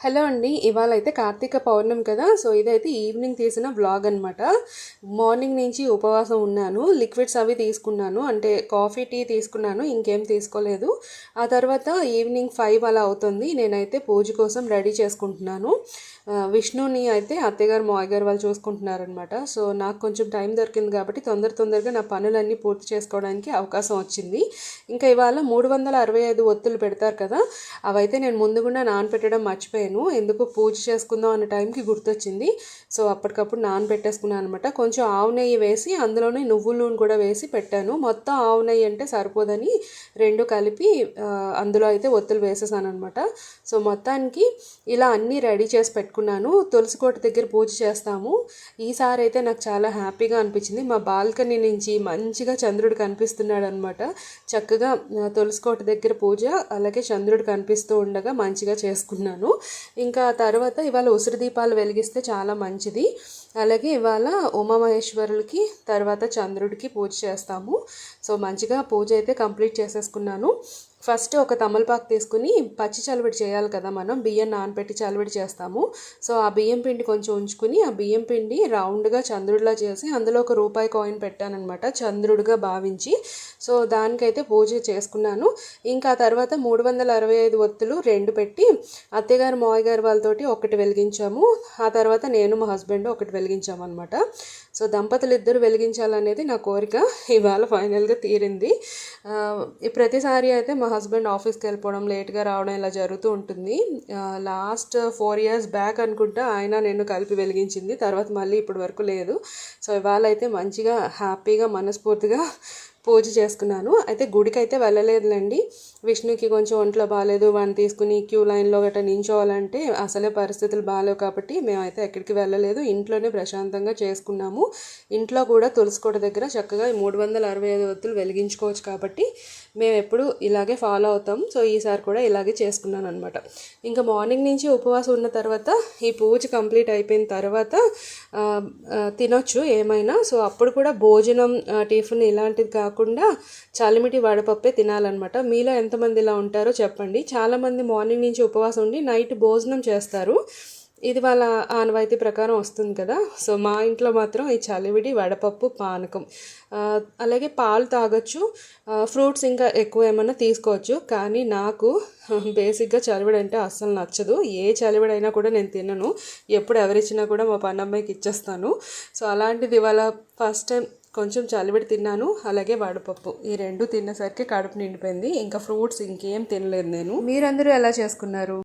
Hello అండి ఇవాళ అయితే కార్తీక పౌర్ణమి కదా సో ఇదైతే ఈవినింగ్ తీసిన బ్లాగ్ అనమాట మార్నింగ్ నుంచి ఉపవాసం ఉన్నాను లిక్విడ్స్ అవి తీసుకున్నాను అంటే కాఫీ టీ తీసుకున్నాను ఇంకేం తీసుకోలేదు. ఆ తర్వాత ఈవినింగ్ ఫైవ్ అలా అవుతుంది నేనైతే పూజ కోసం రెడీ చేసుకుంటున్నాను. విష్ణుని అయితే అత్తయ్యగారు మాయగారు వాళ్ళు చూసుకుంటున్నారనమాట సో నాకు కొంచెం టైం దొరికింది కాబట్టి తొందర తొందరగా నా పనులన్నీ పూర్తి చేసుకోవడానికి అవకాశం వచ్చింది. ఇంకా ఇవాళ మూడు వందల అరవై ఐదు ఒత్తులు పెడతారు కదా అవైతే నేను ముందుగుండా నానపెట్టడం మర్చిపోయాను. ఎందుకు పూజ చేసుకుందాం అన్న టైంకి గుర్తొచ్చింది. సో అప్పటికప్పుడు నానబెట్టేసుకున్నాను అనమాట కొంచెం ఆవు నెయ్యి వేసి అందులోనే నువ్వుల నూనె కూడా వేసి పెట్టాను. మొత్తం ఆవు నెయ్యి అంటే సరిపోదని రెండు కలిపి అందులో అయితే ఒత్తులు వేసేసాను అనమాట సో మొత్తానికి ఇలా అన్నీ రెడీ చేసి పెట్టుకున్నాను. తులసి కోట దగ్గర పూజ చేస్తాము. ఈసారి అయితే నాకు చాలా హ్యాపీగా అనిపించింది. మా బాల్కనీ నుంచి మంచిగా చంద్రుడు కనిపిస్తున్నాడు అనమాట చక్కగా తులసి కోట దగ్గర పూజ అలాగే చంద్రుడు కనిపిస్తూ ఉండగా మంచిగా చేసుకున్నాను. ఇంకా తర్వాత ఇవాళ ఉసిరి దీపాలు వెలిగిస్తే చాలా మంచిది. అలాగే ఇవాళ ఉమామహేశ్వరులకి తర్వాత చంద్రుడికి పూజ చేస్తాము. సో మంచిగా పూజ అయితే కంప్లీట్ చేసేసుకున్నాను. ఫస్ట్ ఒక తమలపాకు తీసుకుని పచ్చి చలివిడి చేయాలి కదా మనం. బియ్యం నానబెట్టి చలివిడి చేస్తాము. సో ఆ బియ్యం పిండి కొంచెం ఉంచుకుని ఆ బియ్యం పిండి రౌండ్గా చంద్రుడిలా చేసి అందులో ఒక రూపాయి కాయిన్ పెట్టానమాట చంద్రుడిగా భావించి. సో దానికైతే పూజ చేసుకున్నాను. ఇంకా ఆ తర్వాత మూడు వందల అరవై ఐదు ఒత్తులు రెండు పెట్టి అత్తయ్యగారు మావయ్య గారు వాళ్ళతోటి ఒకటి వెలిగించాము. ఆ తర్వాత నేను మా హస్బెండ్ ఒకటి వెలిగించాము అనమాట సో దంపతులు ఇద్దరు వెలిగించాలనేది నా కోరిక. ఇవాళ ఫైనల్గా తీరింది. ప్రతిసారి అయితే మా హస్బెండ్ ఆఫీస్కి వెళ్ళిపోవడం లేట్గా రావడం ఇలా జరుగుతూ ఉంటుంది. లాస్ట్ ఫోర్ ఇయర్స్ బ్యాక్ అనుకుంటా ఆయన నేను కలిపి వెలిగించింది. తర్వాత మళ్ళీ ఇప్పటి వరకు లేదు. సో ఇవాళ అయితే మంచిగా హ్యాపీగా మనస్ఫూర్తిగా పూజ చేసుకున్నాను. అయితే గుడికి అయితే వెళ్ళలేదులేండి. విష్ణుకి కొంచెం ఒంట్లో బాగాలేదు వాడిని తీసుకుని క్యూ లైన్లో గట్రా నించోవాలంటే అసలే పరిస్థితులు బాగాలేవు కాబట్టి మేమైతే ఎక్కడికి వెళ్ళలేదు. ఇంట్లోనే ప్రశాంతంగా చేసుకున్నాము. ఇంట్లో కూడా తులసికోట దగ్గర చక్కగా మూడు వందల అరవై ఐదు వత్తులు వెలిగించుకోవచ్చు కాబట్టి మేము ఎప్పుడు ఇలాగే ఫాలో అవుతాం. సో ఈసారి కూడా ఇలాగే చేసుకున్నాను అనమాట ఇంకా మార్నింగ్ నుంచి ఉపవాసం ఉన్న తర్వాత ఈ పూజ కంప్లీట్ అయిపోయిన తర్వాత తినొచ్చు ఏమైనా. సో అప్పుడు కూడా భోజనం టిఫిన్ ఇలాంటిది కాకుండా చలిమిటి వడపప్పే తినాలన్నమాట. మీలో ఎంతమంది ఇలా ఉంటారో చెప్పండి. చాలామంది మార్నింగ్ నుంచి ఉపవాసం ఉండి నైట్ భోజనం చేస్తారు. ఇది వాళ్ళ ఆనవాయితీ ప్రకారం వస్తుంది కదా. సో మా ఇంట్లో మాత్రం ఈ చలివిడి వడపప్పు పానకం. అలాగే పాలు తాగొచ్చు. ఫ్రూట్స్ ఇంకా ఎక్కువ ఏమైనా తీసుకోవచ్చు. కానీ నాకు బేసిక్గా చలివిడి అంటే అస్సలు నచ్చదు. ఏ చలివిడైనా కూడా నేను తినను. ఎప్పుడు ఎవరిచ్చినా కూడా మా పన్నమ్మాయికి ఇచ్చేస్తాను. సో అలాంటిది ఇవాళ ఫస్ట్ టైం కొంచెం చలివిడి తిన్నాను అలాగే వాడపప్పు. ఈ రెండు తినేసరికి కడుపు నిండిపోయింది. ఇంకా ఫ్రూట్స్ ఇంకేం తినలేదు నేను. మీరందరూ ఎలా చేసుకున్నారు?